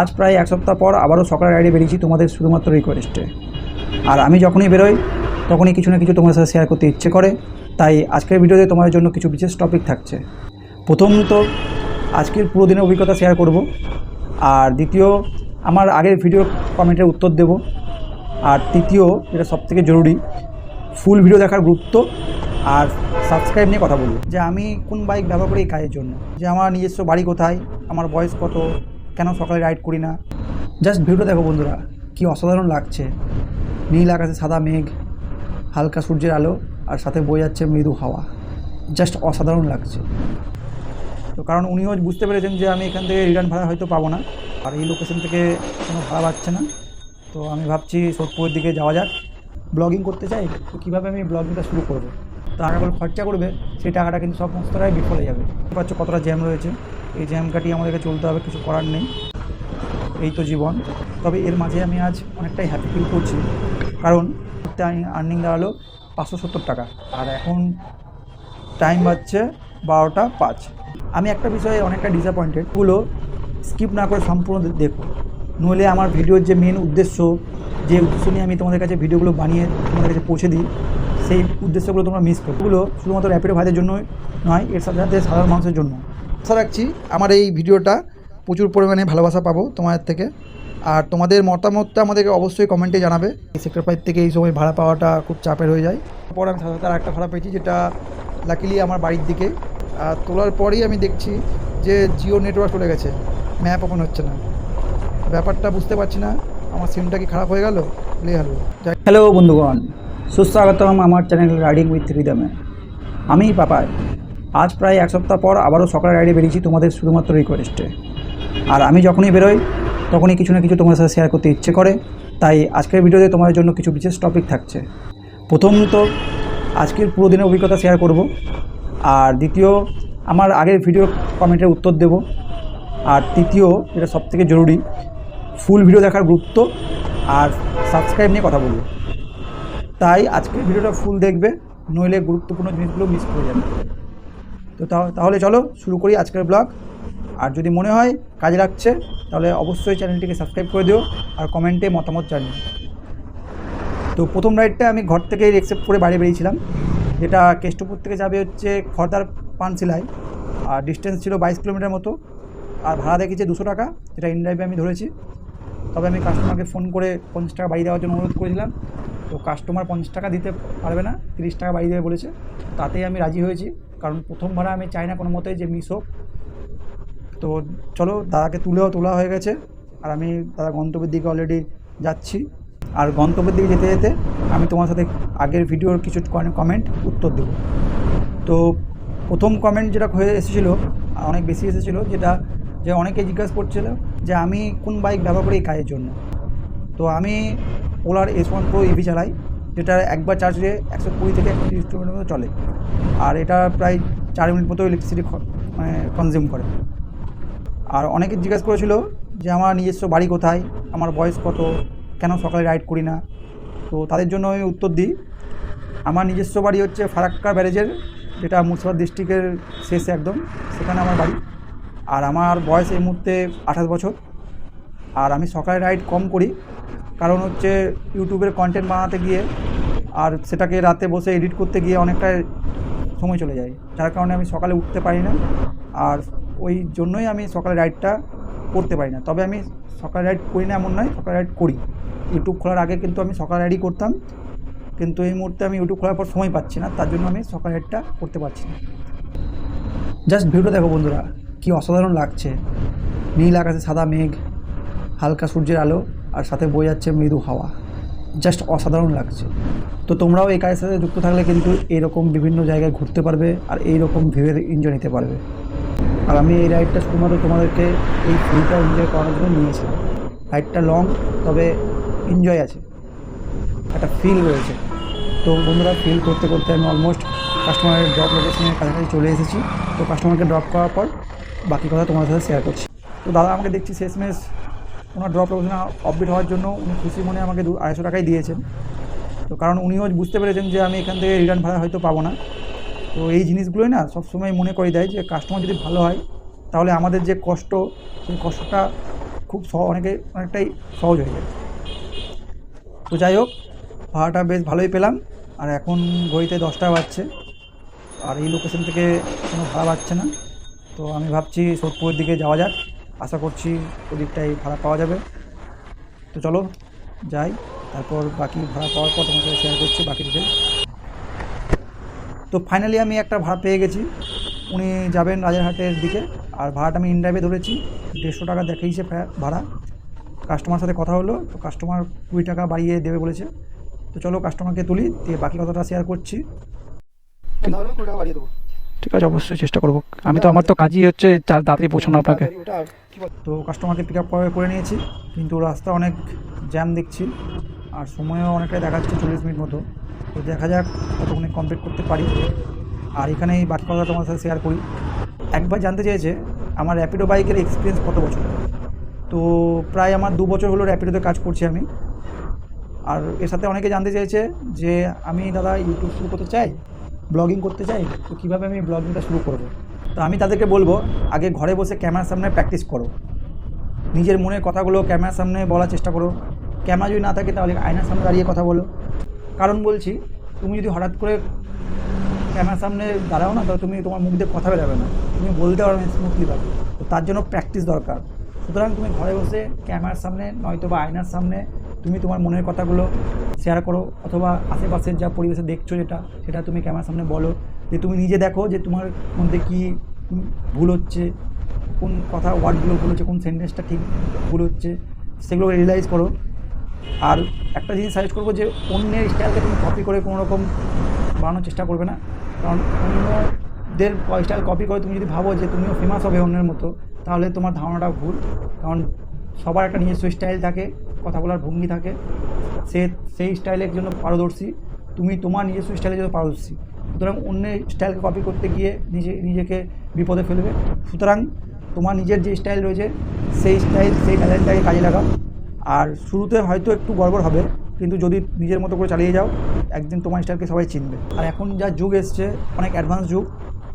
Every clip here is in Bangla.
আজ প্রায় এক সপ্তাহ পর আবারও সকালে রাইডে বেরিয়েছি তোমাদের শুধুমাত্র রিকোয়েস্টে আর আমি যখনই বেরোই, তখনই কিছু না কিছু তোমাদের সাথে শেয়ার করতে ইচ্ছে করে। তাই আজকের ভিডিওতে তোমাদের জন্য কিছু বিশেষ টপিক থাকছে। প্রথম তো আজকের পুরো দিনের অভিজ্ঞতা শেয়ার করব। আর দ্বিতীয়, আমার আগের ভিডিও কমেন্টের উত্তর দেব। আর তৃতীয়, যেটা সবথেকে জরুরি ফুল ভিডিও দেখার গুরুত্ব আর সাবস্ক্রাইব নিয়ে কথা বলব। যে আমি কোন বাইক ব্যবহার করি এই কাজের জন্য? যে আমার নিজস্ব বাড়ি কোথায়? আমার বয়স কত? কেন সকালে রাইড করি না? জাস্ট ভিডিওটা দেখো বন্ধুরা, কি অসাধারণ লাগছে। নীল আকাশে সাদা মেঘ, হালকা সূর্যের আলো, আর সাথে বয়ে যাচ্ছে মৃদু হাওয়া। জাস্ট অসাধারণ লাগছে। তো কারণ উনিও বুঝতে পেরেছেন যে আমি এখান থেকে রিটার্ন ভাড়া হয়তো পাবো না, আর এই লোকেশন থেকে কোনো ভাড়া পাচ্ছে না। তো আমি ভাবছি সোদপুরের দিকে যাওয়া যাক। ব্লগিং করতে চাই, তো কীভাবে আমি ব্লগিংটা শুরু করব? টাকা করে খরচা করবে, সেই টাকাটা কিন্তু সমস্তটাই বিফলে যাবে। পারছ কতটা জ্যাম রয়েছে। এই জ্যাম কাটিয়ে আমাদেরকে চলতে হবে, কিছু করার নেই। এই তো জীবন। তবে এর মাঝে আমি আজ অনেকটাই হ্যাপি ফিল করছি। কারণ আর্নিং দাঁড়াল পাঁচশো সত্তর টাকা। আর এখন টাইম বাজছে বারোটা পাঁচ। আমি একটা বিষয়ে অনেকটা ডিসঅ্যাপয়েন্টেড ওগুলো স্কিপ না করে সম্পূর্ণ দেখো। নইলে আমার ভিডিওর যে মেন উদ্দেশ্য, যে উদ্দেশ্য নিয়ে আমি তোমাদের কাছে ভিডিওগুলো বানিয়ে তোমাদের কাছে পৌঁছে দিই, সেই উদ্দেশ্যগুলো তোমরা মিস করো। ওগুলো শুধুমাত্র র্যাপিডো ভাইদের জন্যই নয়, এর সাথে সাথে সাধারণ মানুষের জন্য আশা রাখছি, আমার এই ভিডিওটা প্রচুর পরিমাণে ভালোবাসা পাবো তোমাদের থেকে। আর তোমাদের মতামতটা আমাদেরকে অবশ্যই কমেন্টে জানাবে। এই সেক্টর ফাইভ থেকে এই সময় ভাড়া পাওয়াটা খুব চাপের হয়ে যায়। তারপর আমি সাথে একটা ভাড়া পেয়েছি, যেটা লাকিলি আমার বাড়ির দিকে। আর তোলার পরেই আমি দেখছি যে জিও নেটওয়ার্ক চলে গেছে ম্যাপ ওপেন হচ্ছে না। ব্যাপারটা বুঝতে পারছি না, আমার সিমটা কি খারাপ হয়ে গেল? হ্যালো। হ্যালো বন্ধুগণ, সুস্বাগতম আমার চ্যানেল রাইডিং উইথ রিদমে আমি পাপাই। আজ প্রায় এক সপ্তাহ পর আবারও সকালে রাইডে বেরিয়েছি তোমাদের শুধুমাত্র রিকোয়েস্টে আর আমি যখনই বেরোই, তখনই কিছু না কিছু তোমাদের সাথে শেয়ার করতে ইচ্ছে করে। তাই আজকের ভিডিওতে তোমাদের জন্য কিছু বিশেষ টপিক থাকছে। প্রথম তো আজকের পুরো দিনের অভিজ্ঞতা শেয়ার করব। আর দ্বিতীয়, আমার আগের ভিডিও কমেন্টের উত্তর দেব। আর তৃতীয়, যেটা সবথেকে জরুরি ফুল ভিডিও দেখার গুরুত্ব আর সাবস্ক্রাইব নিয়ে কথা বলব। তাই আজকের ভিডিওটা ফুল দেখবে, নইলে গুরুত্বপূর্ণ জিনিসগুলো মিস করে যাবে। তো তাহ- তাহলে চলো শুরু করি আজকের ব্লগ। আর যদি মনে হয় কাজে লাগছে, তাহলে অবশ্যই চ্যানেলটিকে সাবস্ক্রাইব করে দিও আর কমেন্টে মতামত জানিও। তো প্রথম রাইডটা আমি ঘর থেকেই রেকসেপ্ট করে বাইরে বেরিয়েছিলাম। যেটা কেষ্টপুর থেকে যাবে হচ্ছে খড়দার পানশিলায়। আর ডিস্টেন্স ছিল বাইশ কিলোমিটার মতো। আর ভাড়া দেখেছে দুশো টাকা, যেটা ইনড্রাইভে আমি ধরেছি। তবে আমি কাস্টমারকে ফোন করে পঞ্চাশ টাকা বাড়ি দেওয়ার জন্য অনুরোধ করেছিলাম। তো কাস্টমার পঞ্চাশ টাকা দিতে পারবে না, তিরিশ টাকা বাড়ি দেবে বলেছে। তাতেই আমি রাজি হয়েছি, কারণ প্রথম ভাড়া আমি চাই না কোনো মতেই যে মিস হোক। তো চলো, দাদাকে তুলেও তোলা হয়ে গেছে, আর আমি দাদা গন্তব্যের দিকে অলরেডি যাচ্ছি। আর গন্তব্যের দিকে যেতে যেতে আমি তোমার সাথে আগের ভিডিওর কিছু কমেন্ট উত্তর দেবো। তো প্রথম কমেন্ট যেটা হয়ে এসেছিল, অনেক বেশি এসেছিল, যেটা যে অনেকে জিজ্ঞাসা করছিল যে আমি কোন বাইক ব্যবহার করি এই কাজের জন্য। তো আমি ওলার এস ওয়ান প্রো ইভি চালাই যেটা একবার চার্জে একশো কুড়ি থেকে একশো তিরিশ কিলোমিটার মতো চলে। আর এটা প্রায় চার মিনিট মতো ইলেকট্রিসিটি মানে কনজিউম করে। আর অনেকে জিজ্ঞাসা করেছিল যে, আমার নিজস্ব বাড়ি কোথায়? আমার বয়স কত? কেন সকালে রাইড করি না? তো তাদের জন্য আমি উত্তর দিই, আমার নিজস্ব বাড়ি হচ্ছে ফারাক্কা ব্যারেজের, যেটা মুর্শিদাবাদ ডিস্ট্রিক্টের শেষে একদম, সেখানে আমার বাড়ি। আর আমার বয়স এই মুহূর্তে আঠাশ বছর। আর আমি সকালে রাইড কম করি কারণ হচ্ছে ইউটিউবের কন্টেন্ট বানাতে গিয়ে আর সেটাকে রাতে বসে এডিট করতে গিয়ে অনেকটাই সময় চলে যায়। যার কারণে আমি সকালে উঠতে পারি না আর ওই জন্যই আমি সকালে রাইডটা করতে পারি না। তবে আমি সকালে রাইড করি না এমন নয় সকালে রাইড করি। ইউটিউব খোলার আগে কিন্তু আমি সকালে রাইডই করতাম। কিন্তু এই মুহূর্তে আমি ইউটিউব খোলার পর সময় পাচ্ছি না, তার জন্য আমি সকালে রাইডটা করতে পারছি না। জাস্ট ভিডিও দেখো বন্ধুরা, কি অসাধারণ লাগছে। নীল আকাশে সাদা মেঘ, হালকা সূর্যের আলো। আর সাথে বয়ে যাচ্ছে মৃদু হাওয়া। জাস্ট অসাধারণ লাগছে। তো তোমরাও এই কাজের সাথে যুক্ত থাকলে কিন্তু এরকম বিভিন্ন জায়গায় ঘুরতে পারবে আর এইরকম ভেবে এনজয় নিতে পারবে। আর আমি এই রাইডটা শুধুমাত্র তোমাদেরকে এই ফিলটা এনজয় করার জন্য নিয়েছিলাম। রাইডটা লং তবে এনজয় আছে। একটা ফিল রয়েছে। তো বন্ধুরা ফিল করতে করতে আমি অলমোস্ট কাস্টমারের ড্রপ লোকেশনের কাছাকাছি চলে এসেছি। তো কাস্টমারকে ড্রপ করার পর বাকি কথা তোমার সাথে শেয়ার করছি। তো দাদা, আমাকে দেখছি শেষমেশ। ওনার ড্রপ লোকেশনে অপডেট হওয়ার জন্য উনি খুশি মনে আমাকে দু আড়াইশো টাকাই দিয়েছেন। তো কারণ উনিও বুঝতে পেরেছেন যে আমি এখান থেকে রিটার্ন ভাড়া হয়তো পাবো না। তো এই জিনিসগুলোই না সবসময় মনে করে দেয় যে কাস্টমার যদি ভালো হয়, তাহলে আমাদের যে কষ্ট, সেই কষ্টটা খুব সহ অনেকে অনেকটাই সহজ হয়ে যায়। তো যাই হোক, ভাড়াটা বেশ ভালোই পেলাম। আর এখন ঘড়িতে দশটা বাজছে। আর এই লোকেশন থেকে কোনো ভাড়া পাচ্ছে না। তো আমি ভাবছি সোদপুরের দিকে যাওয়া যাক। আশা করছি ওদিকটাই ভাড়া পাওয়া যাবে। তো চলো যাই, তারপর বাকি ভাড়া পাওয়ার পর সাথে শেয়ার করছি বাকি ডিটেলস তো ফাইনালি আমি একটা ভাড়া পেয়ে গেছি। উনি যাবেন রাজারহাটের দিকে, আর ভাড়াটা আমি ইনড্রাইভে ধরেছি। দেড়শো টাকা দেখিয়েছে ফ্যা- ভাড়া। কাস্টমার সাথে কথা হলো, তো কাস্টমার কুড়ি টাকা বাড়িয়ে দেবে বলেছে। তো চলো কাস্টমারকে তুলি, দিয়ে বাকি কথাটা শেয়ার করছি। বাড়িয়ে দেবো। ঠিক আছে, অবশ্যই চেষ্টা করব। আমি তো, আমার তো কাজই হচ্ছে তাড়াতাড়ি পৌঁছানো আপনাকে। তো কাস্টমারকে পিক আপ করে নিয়েছি, কিন্তু রাস্তা অনেক জ্যাম দেখছি, আর সময়ও অনেকটাই দেখাচ্ছে চল্লিশ মিনিট মতো। তো দেখা যাক কতক্ষণে কমপ্লিট করতে পারি। আর এখানেই বাকি কথা তোমার সাথে শেয়ার করি। একবার জানতে চেয়েছে, আমার র্যাপিডো বাইকের এক্সপিরিয়েন্স কত বছর? তো প্রায় আমার দু বছর হলো র্যাপিডোতে কাজ করছি আমি। আর এর সাথে অনেকে জানতে চেয়েছে যে, আমি দাদা ইউটিউব শুরু করতে চাই? ব্লগিং করতে চাই, তো কীভাবে আমি ব্লগিংটা শুরু করব? তো আমি তাদেরকে বলব, আগে ঘরে বসে ক্যামেরার সামনে প্র্যাকটিস করো। নিজের মনের কথাগুলো ক্যামেরার সামনে বলার চেষ্টা করো। ক্যামেরা যদি না থাকে তাহলে আয়নার সামনে দাঁড়িয়ে কথা বলো। কারণ বলছি, তুমি যদি হঠাৎ করে ক্যামেরার সামনে দাঁড়াও না, তাহলে তুমি তোমার মুখ দিয়ে কথা বেরোবে না। তুমি বলতে পারবে না স্মুথলি পাবে তো তার জন্য প্র্যাকটিস দরকার। সুতরাং তুমি ঘরে বসে ক্যামেরার সামনে নয়তো বা আয়নার সামনে তুমি তোমার মনের কথাগুলো শেয়ার করো অথবা আশেপাশের যা পরিবেশে দেখছ যেটা, সেটা তুমি ক্যামেরার সামনে বলো। যে তুমি নিজে দেখো যে তোমার মধ্যে কী ভুল হচ্ছে, কোন কথা ওয়ার্ডগুলো ভুল হচ্ছে, কোন সেন্টেন্সটা ঠিক ভুল হচ্ছে সেগুলো রিয়েলাইজ করো। আর একটা জিনিস সাজেস্ট করব যে অন্যের স্টাইলকে তুমি কপি করে কোনো রকম বানানোর চেষ্টা করবে না। কারণ অন্যদের স্টাইল কপি করে তুমি যদি ভাবো যে তুমিও ফেমাস হবে অন্যের মতো, তাহলে তোমার ধারণাটা ভুল। কারণ সবার একটা নিজস্ব স্টাইল থাকে। কথা বলার ভঙ্গি থাকে। সে, সেই স্টাইলের জন্য পারদর্শী। তুমি তোমার নিজস্ব স্টাইলের জন্য পারদর্শী। সুতরাং অন্যের স্টাইলকে কপি করতে গিয়ে নিজে, নিজেকে বিপদে ফেলবে। সুতরাং তোমার নিজের যে স্টাইল রয়েছে, সেই স্টাইল, সেই ট্যালেন্টটাকে কাজে লাগাও। আর শুরুতে হয়তো একটু গড়বড় হবে, কিন্তু যদি নিজের মতো করে চালিয়ে যাও, একদিন তোমার স্টাইলকে সবাই চিনবে। আর এখন যা যুগ এসছে, অনেক অ্যাডভান্স যুগ।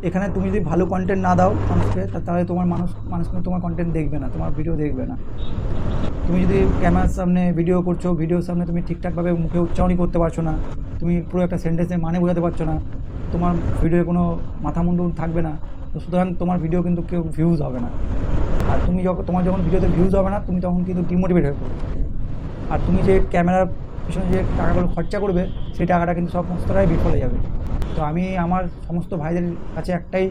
এখানে তুমি যদি ভালো কন্টেন্ট না দাও মানুষকে তাহলে তোমার মানুষ মানুষ তোমার কন্টেন্ট দেখবে না, তোমার ভিডিও দেখবে না। তুমি যদি ক্যামেরার সামনে ভিডিও করছ ভিডিওর সামনে তুমি ঠিকঠাকভাবে মুখে উচ্চারণই করতে পারছ না, তুমি পুরো একটা সেন্টেন্সের মানে বোঝাতে পারছ না, তোমার ভিডিওয়ে কোনো মাথা মুন্ডু থাকবে না, তো সুতরাং তোমার ভিডিও কিন্তু কেউ ভিউজ হবে না। আর তুমি যখন, তোমার যখন ভিডিওতে ভিউজ হবে না, তুমি তখন কিন্তু ডিমোটিভেট হয়ে পড়বে। আর তুমি যে ক্যামেরার পিছনে যে টাকাগুলো খরচা করবে, সেই টাকাটা কিন্তু সমস্তটাই বিফলে যাবে। তো আমি আমার সমস্ত ভাইদের কাছে একটাই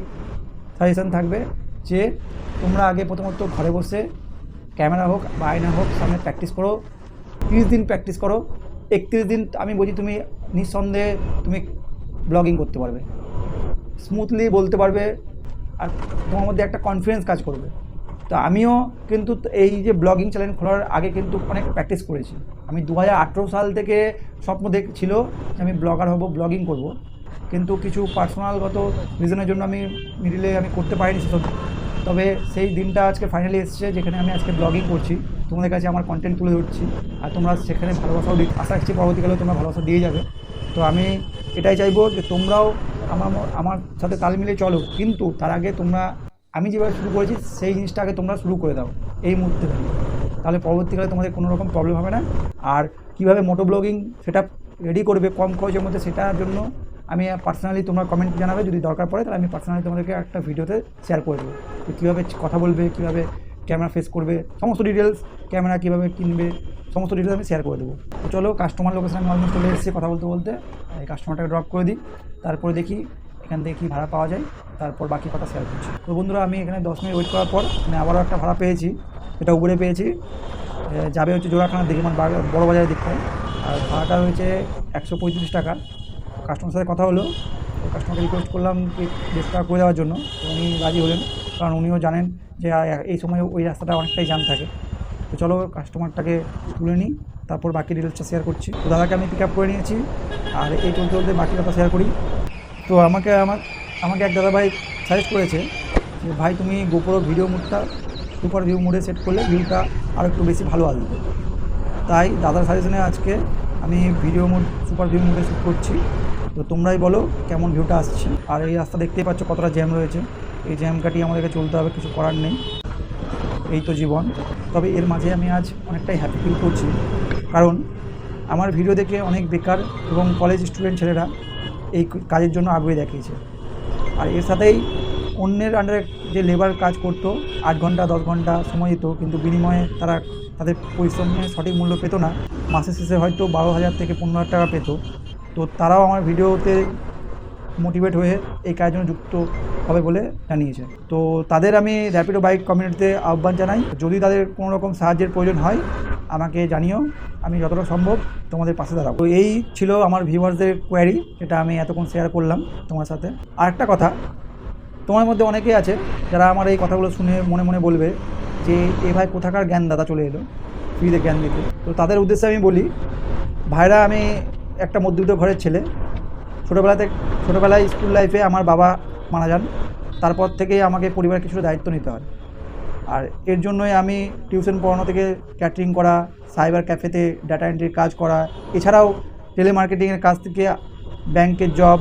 সাজেশান থাকবে যে, তোমরা আগে প্রথমত ঘরে বসে ক্যামেরা হোক বা আয়না হোক, সামনে প্র্যাকটিস করো। তিরিশ দিন প্র্যাকটিস করো। একত্রিশ দিন, আমি বলছি তুমি নিঃসন্দেহে তুমি ব্লগিং করতে পারবে। স্মুথলি বলতে পারবে আর তোমার মধ্যে একটা কনফিডেন্স কাজ করবে। তো আমিও কিন্তু এই যে ব্লগিং চ্যানেল খোলার আগে কিন্তু অনেক প্র্যাকটিস করেছি। আমি দু হাজার আঠেরো সাল থেকে স্বপ্ন দেখছিল যে আমি ব্লগার হব ব্লগিং করব। কিন্তু কিছু পার্সোনালগত রিজনের জন্য আমি মিডিলে আমি করতে পারিনি সেসব তবে সেই দিনটা আজকে ফাইনালি এসেছে, যেখানে আমি আজকে ব্লগিং করছি। তোমাদের কাছে আমার কন্টেন্ট তুলে ধরছি, আর তোমরা সেখানে ভালোবাসাও দি- আশা রাখছি পরবর্তীকালেও তোমরা ভালোবাসা দিয়ে যাবে। তো আমি এটাই চাইব যে তোমরাও আমার আমার সাথে তাল মিলিয়ে চলো, কিন্তু তার আগে তোমরা, আমি যেভাবে শুরু করেছি, সেই জিনিসটা আগে তোমরা শুরু করে দাও, এই মুহূর্তে। তাহলে পরবর্তীকালে তোমাদের কোনো রকম প্রবলেম হবে না। আর কীভাবে মোটো ব্লগিং সেটা রেডি করবে, কম খরচের মধ্যে সেটার জন্য আমি পার্সোনালি তোমরা কমেন্ট জানাবে, যদি দরকার পড়ে তাহলে আমি পার্সোনালি তোমাদেরকে একটা ভিডিওতে শেয়ার করে দেবো। কীভাবে কথা বলবে, কীভাবে ক্যামেরা ফেস করবে, সমস্ত ডিটেলস ক্যামেরা কীভাবে কিনবে, সমস্ত ডিটেলস আমি শেয়ার করে দেবো। তো চলো কাস্টমার লোকেশন আমি অলমোস্ট চলে এসেছি কথা বলতে বলতে। এই কাস্টমারটাকে ড্রপ করে দিই, তারপরে দেখি এখান থেকে কী ভাড়া পাওয়া যায়, তারপর বাকি কথা শেয়ার করছি। তো বন্ধুরা, আমি এখানে দশ মিনিট ওয়েট করার পর আমি আবারও একটা ভাড়া পেয়েছি, এটা উপরে পেয়েছি। যাবে হচ্ছে জোড়াখানার দিকে মানে বড় বাজারের দিকটায়। আর ভাড়াটা হয়েছে একশো পঁয়ত্রিশ টাকা। কাস্টমার সাথে কথা হলো। কাস্টমারকে রিকোয়েস্ট করলাম যে দেড়শো করে দেওয়ার জন্য। উনি রাজি হলেন, কারণ উনিও জানেন যে এই সময় ওই রাস্তাটা অনেকটাই জাম থাকে। তো চলো কাস্টমারটাকে তুলে নিই, তারপর বাকি ডিটেলসটা শেয়ার করছি। তো দাদাকে আমি পিক আপ করে নিয়েছি, আর এই চলতে চলতে বাকি কথা শেয়ার করি। তো আমাকে আমার, আমাকে এক দাদা ভাই সাজেস্ট করেছে যে, ভাই, তুমি গোপরো ভিডিও মোডটা সুপার ভিউ মোডে সেট করলে ভিউটা আরও একটু বেশি ভালো আসবে। তাই দাদার সাজেশনে আজকে আমি ভিডিও মোড সুপার ভিউ মোডে শ্যুট করছি। তো তোমরাই বলো কেমন ভিউটা আসছে। আর এই রাস্তা দেখতেই পাচ্ছ কতটা জ্যাম রয়েছে। এই জ্যাম কাটিয়ে আমাদেরকে চলতে হবে, কিছু করার নেই। এই তো জীবন। তবে এর মাঝে আমি আজ অনেকটাই হ্যাপি ফিল করছি। কারণ আমার ভিডিও দেখে অনেক বেকার এবং কলেজ স্টুডেন্ট ছেলেরা এই কাজের জন্য আগ্রহী দেখিয়েছে। আর এর সাথেই অন্যের আন্ডারে যে লেবার কাজ করতো, আট ঘণ্টা, দশ ঘণ্টা সময় দিত, কিন্তু বিনিময়ে তারা তাদের পরিশ্রমের সঠিক মূল্য পেত না। মাসের শেষে হয়তো বারো হাজার থেকে পনেরো হাজার টাকা পেত। তো তারাও আমার ভিডিওতে মোটিভেট হয়ে এই কাজের জন্য যুক্ত হবে বলে জানিয়েছে। তো তাদের আমি র্যাপিডো বাইক কমিউনিটিতে আহ্বান জানাই, যদি তাদের কোনো রকম সাহায্যের প্রয়োজন হয়, আমাকে জানিও, আমি যতটা সম্ভব তোমাদের পাশে দাঁড়াবো। তো এই ছিল আমার ভিউয়ার্সদের কোয়ারি যেটা আমি এতক্ষণ শেয়ার করলাম তোমার সাথে। আর একটা কথা, তোমার মধ্যে অনেকেই আছে যারা আমার এই কথাগুলো শুনে মনে মনে বলবে যে, এ ভাই কোথাকার জ্ঞান দাদা চলে এলো ফ্রিতে জ্ঞান দিতে? তো তাদের উদ্দেশ্যে আমি বলি, ভাইরা, আমি একটা মধ্যবিত্ত ঘরের ছেলে। ছোটোবেলাতে, ছোটোবেলায় স্কুল লাইফে আমার বাবা মারা যান। তারপর থেকেই আমাকে পরিবারের কিছু দায়িত্ব নিতে হয়। আর এর জন্যই আমি টিউশন পড়ানো থেকে ক্যাটারিং করা সাইবার ক্যাফেতে ডাটা এন্ট্রির কাজ করা, এছাড়াও টেলিমার্কেটিংয়ের কাজ থেকে ব্যাংকের জব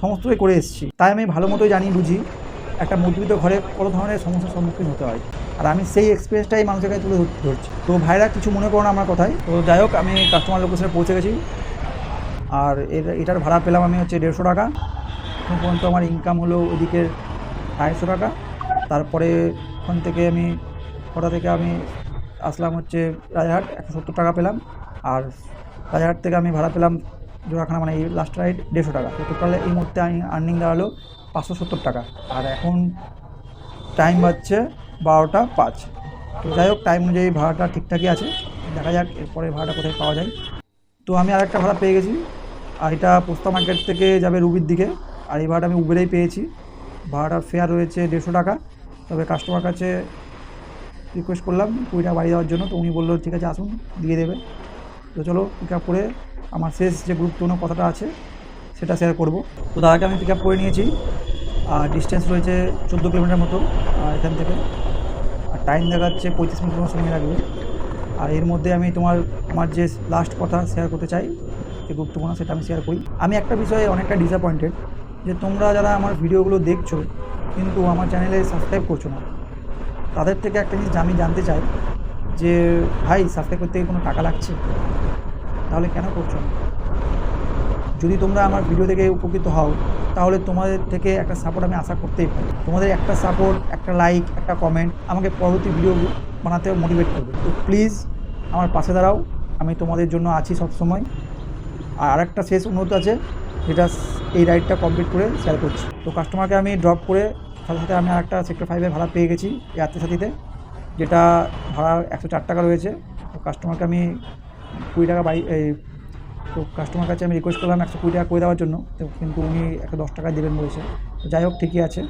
সমস্তই করে এসেছি। তাই আমি ভালো মতোই জানি, বুঝি একটা মধ্যবিত্ত ঘরে কোনো ধরনের সমস্যার সম্মুখীন হতে হয়। আর আমি সেই এক্সপিরিয়েন্সটাই মানুষের কাছে তুলে ধর- ধরছি। তো ভাইরা কিছু মনে করো না আমার কথায়। তো যাই হোক, আমি কাস্টমার লোকেশনে পৌঁছে গেছি। আর এর এটার ভাড়া পেলাম আমি হচ্ছে দেড়শো টাকা। এখন পর্যন্ত আমার ইনকাম হলো ওদিকের আড়াইশো টাকা। তারপরে ওখান থেকে আমি ওটা থেকে আমি আসলাম হচ্ছে রাজারহাট, একশো সত্তর টাকা পেলাম। আর রাজারহাট থেকে আমি ভাড়া পেলাম জোড়াখানা মানে এই লাস্ট রাইড দেড়শো টাকা। তো টোটালে এই মুহূর্তে আমি আর্নিং দাঁড়াল পাঁচশো সত্তর টাকা। আর এখন টাইম বাজছে বারোটা পাঁচ। তো যাই হোক টাইম অনুযায়ী ভাড়াটা ঠিকঠাকই আছে। দেখা যাক এরপরে ভাড়াটা কোথায় পাওয়া যায়। তো আমি আরেকটা ভাড়া পেয়ে গেছি। আর এটা পোস্তা মার্কেট থেকে যাবে রুবির দিকে। আর এই ভাড়াটা আমি উবেরেই পেয়েছি। ভাড়াটার ফেয়ার রয়েছে দেড়শো টাকা। তবে কাস্টমার কাছে রিকোয়েস্ট করলাম কুড়ি টাকা বাড়ি দেওয়ার জন্য। তো উনি বলল, ঠিক আছে, আসুন, দিয়ে দেবে। তো চলো পিক আপ করে আমার শেষ যে গুরুত্বপূর্ণ কথাটা আছে, সেটা শেয়ার করব। তো দাদাকে আমি পিক আপ করে নিয়েছি। আর ডিস্টেন্স রয়েছে চোদ্দ কিলোমিটার মতো এখান থেকে। আর টাইম দেখাচ্ছে পঁয়ত্রিশ মিনিট সময় লাগবে। আর এর মধ্যে আমি তোমার, আমার যে লাস্ট কথা শেয়ার করতে চাই, যে গুরুত্বপূর্ণ সেটা আমি শেয়ার করি। আমি একটা বিষয়ে অনেকটা ডিসঅ্যাপয়েন্টেড যে তোমরা যারা আমার ভিডিওগুলো দেখছ, কিন্তু আমার চ্যানেলে সাবস্ক্রাইব করছ না, তাদের থেকে একটা জিনিস আমি জানতে চাই যে, ভাই সাবস্ক্রাইব করতে কোনো টাকা লাগছে? তাহলে কেন করছ না? যদি তোমরা আমার ভিডিও থেকে উপকৃত হও, তাহলে তোমাদের থেকে একটা সাপোর্ট আমি আশা করতেই পারি। তোমাদের একটা সাপোর্ট একটা লাইক একটা কমেন্ট আমাকে পরবর্তী ভিডিও বানাতে মোটিভেট করবে। তো প্লিজ আমার পাশে দাঁড়াও, আমি তোমাদের জন্য আছি সবসময়। আর আরেকটা শেষ অনুরোধ আছে, যেটা এই রাইডটা কমপ্লিট করে শেয়ার করছি। তো কাস্টমারকে আমি ড্রপ করে, সাথে সাথে আমি আরেকটা সেক্টর ফাইভের ভাড়া পেয়ে গেছি যাত্রী সাথীতে যেটা ভাড়া একশো চার টাকা রয়েছে। তো কাস্টমারকে আমি কুড়ি টাকা বাই এই, তো কাস্টমার কাছে আমি রিকোয়েস্ট করলাম একশো কুড়ি টাকা করে দেওয়ার জন্য। তো কিন্তু উনি একশো দশ টাকা দেবেন বলেছে। যাই হোক, ঠিকই আছে।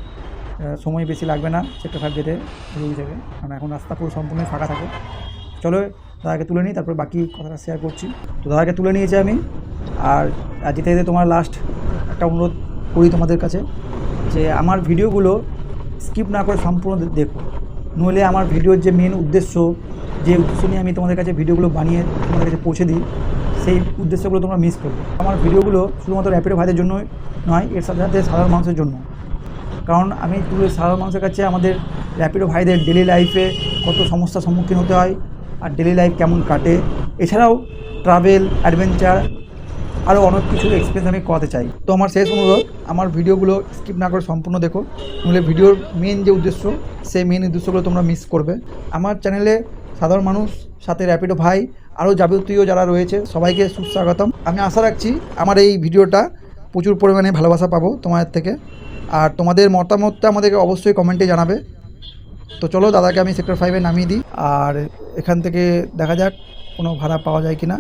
সময় বেশি লাগবে না সেক্টর ফাইভ যেতে রুগী থেকে কারণ এখন রাস্তা পুরো সম্পূর্ণ ফাঁকা থাকে। চলো, দাদাকে তুলে নিই, তারপর বাকি কথাটা শেয়ার করছি। তো দাদাকে তুলে নিয়েছি আমি, আর যেতে যেতে তোমার লাস্ট একটা অনুরোধ করি তোমাদের কাছে, যে আমার ভিডিওগুলো স্কিপ না করে সম্পূর্ণ দেখো। নইলে আমার ভিডিওর যে মেন উদ্দেশ্য, যে উদ্দেশ্য নিয়ে আমি তোমাদের কাছে ভিডিওগুলো বানিয়ে তোমাদের কাছে পৌঁছে দিই, সেই উদ্দেশ্যগুলো তোমরা মিস করবে। আমার ভিডিওগুলো শুধুমাত্র র্যাপিডো ভাইদের জন্যই নয়, এর সাথে সাথে সাধারণ মানুষের জন্য কারণ আমি তুলে সাধারণ মানুষের কাছে আমাদের র্যাপিডো ভাইদের ডেলি লাইফে কত সমস্যার সম্মুখীন হতে হয় আর ডেলি লাইফ কেমন কাটে। এছাড়াও ট্রাভেল অ্যাডভেঞ্চার আরও অনেক কিছু এক্সপিরিয়েন্স আমি করাতে চাই। তো আমার শেষ অনুরোধ, আমার ভিডিওগুলো স্কিপ না করে সম্পূর্ণ দেখো। নইলে ভিডিওর মেন যে উদ্দেশ্য, সেই মেন উদ্দেশ্যগুলো তোমরা মিস করবে। আমার চ্যানেলে সাধারণ মানুষ, সাথে র্যাপিডো ভাই, আরও যাবতীয় যারা রয়েছে, সবাইকে সুস্বাগতম। আমি আশা রাখছি আমার এই ভিডিওটা প্রচুর পরিমাণে ভালোবাসা পাবো তোমাদের থেকে। আর তোমাদের মতামতটা আমাদেরকে অবশ্যই কমেন্টে জানাবে। তো চলো দাদাকে আমি সেক্টর ফাইভে নামিয়ে দিই। আর এখান থেকে দেখা যাক কোনো ভাড়া পাওয়া যায় কি না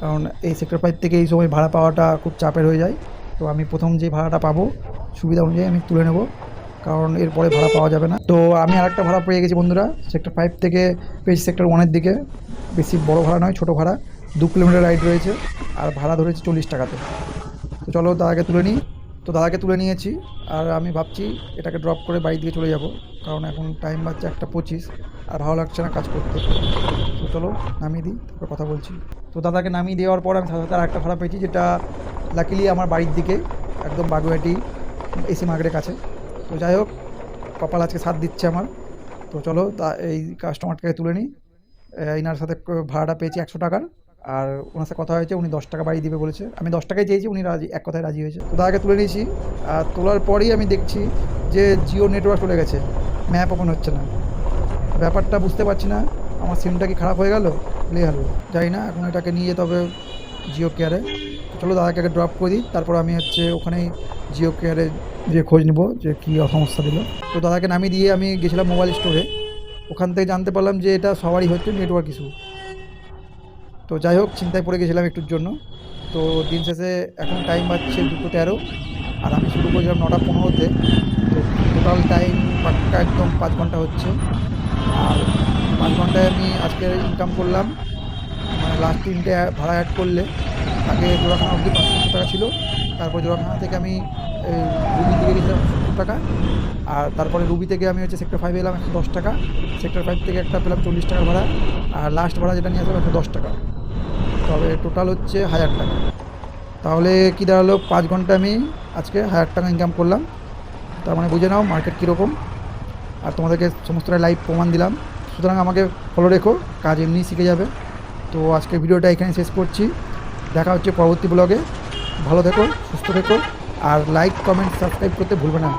কারণ এই সেক্টর ফাইভ থেকে এই সময় ভাড়া পাওয়াটা খুব চাপের হয়ে যায়। তো আমি প্রথম যে ভাড়াটা পাবো, সুবিধা অনুযায়ী আমি তুলে নেব। কারণ এরপরে ভাড়া পাওয়া যাবে না। তো আমি আরেকটা ভাড়া পেয়ে গেছি বন্ধুরা সেক্টর ফাইভ থেকে পেয়েছি সেক্টর ওয়ানের দিকে। বেশি বড় ভাড়া নয়, ছোটো ভাড়া। দু কিলোমিটার রাইড রয়েছে। আর ভাড়া ধরেছে চল্লিশ টাকাতে। তো চলো দাদাকে তুলে নিই। তো দাদাকে তুলে নিয়েছি আর আমি ভাবছি এটাকে ড্রপ করে বাড়ি দিয়ে চলে যাব, কারণ এখন টাইম বাজছে একটা পঁচিশ, আর ভালো লাগছে না কাজ করতে। তো চলো নামিয়ে দিই, তারপর কথা বলছি। তো দাদাকে নামিয়ে দেওয়ার পর আমি সাথে সাথে আরেকটা ভাড়া পেয়েছি, যেটা লাকিলি আমার বাড়ির দিকে, একদম বাগুয়াটি এসি মার্কেটের কাছে। তো যাই হোক, কপাল আজকে সাথ দিচ্ছে আমার। তো চলো তা এই কাস্টমারটাকে তুলে নিই। এনার সাথে ভাড়াটা পেয়েছি একশো টাকার। আর ওনার সাথে কথা হয়েছে, উনি দশ টাকা বাড়ি দিবে বলেছে। আমি দশ টাকায় চেয়েছি, উনি রাজি, এক কথায় রাজি হয়েছে। তো দাদাকে তুলে নিয়েছি, আর তোলার পরেই আমি দেখছি যে জিও নেটওয়ার্ক চলে গেছে। ম্যাপ ওপেন হচ্ছে না। ব্যাপারটা বুঝতে পারছি না, আমার সিমটা কি খারাপ হয়ে গেল? লে হলো যাই না, এখন এটাকে নিয়ে যেতে হবে জিও কেয়ারে। চলো দাদাকে আগে ড্রপ করে দিই, তারপর আমি হচ্ছে ওখানেই জিও কেয়ারে যে খোঁজ নেব যে কী সমস্যা দিল। তো দাদাকে নামিয়ে দিয়ে আমি গেছিলাম মোবাইল স্টোরে ওখান থেকে জানতে পারলাম যে এটা সবারই হচ্ছে নেটওয়ার্ক ইস্যু তো যাই হোক, চিন্তায় পড়ে গেছিলাম একটুর জন্য। তো দিন শেষে এখন টাইম বাজছে দুটো তেরো, আর আমি শুরু করেছিলাম নটা পনেরোতে। তো টোটাল টাইম পাক্কা একদম পাঁচ ঘণ্টা হচ্ছে। আর পাঁচ ঘন্টায় আমি আজকে ইনকাম করলাম। মানে লাস্ট তিনটে ভাড়া অ্যাড করলে, আগে জোড়াখানা অবধি পাঁচশো টাকা ছিল। তারপর জোড়াখানা থেকে আমি রুবি থেকে গেছিলাম সত্তর টাকা। আর তারপরে রুবি থেকে আমি হচ্ছে সেক্টর ফাইভে এলাম একশো দশ টাকা। সেক্টর ফাইভ থেকে একটা পেলাম চল্লিশ টাকা ভাড়া। আর লাস্ট ভাড়া যেটা নিয়ে আসলাম একশো দশ টাকা। তবে টোটাল হচ্ছে হাজার টাকা। তাহলে কী দাঁড়াল? পাঁচ ঘণ্টা আমি আজকে হাজার টাকা ইনকাম করলাম। তার মানে বুঝে নাও মার্কেট কীরকম। আর তোমাদেরকে সমস্তটা লাইভ প্রমাণ দিলাম। সুতরাং আমাকে ফলো রেখো, কাজ এমনিই শিখে যাবে। তো আজকে ভিডিওটা এখানে শেষ করছি। দেখা হচ্ছে পরবর্তী ব্লগে ভালো থেকো, সুস্থ থেকো। আর লাইক কমেন্ট সাবস্ক্রাইব করতে ভুলবে না।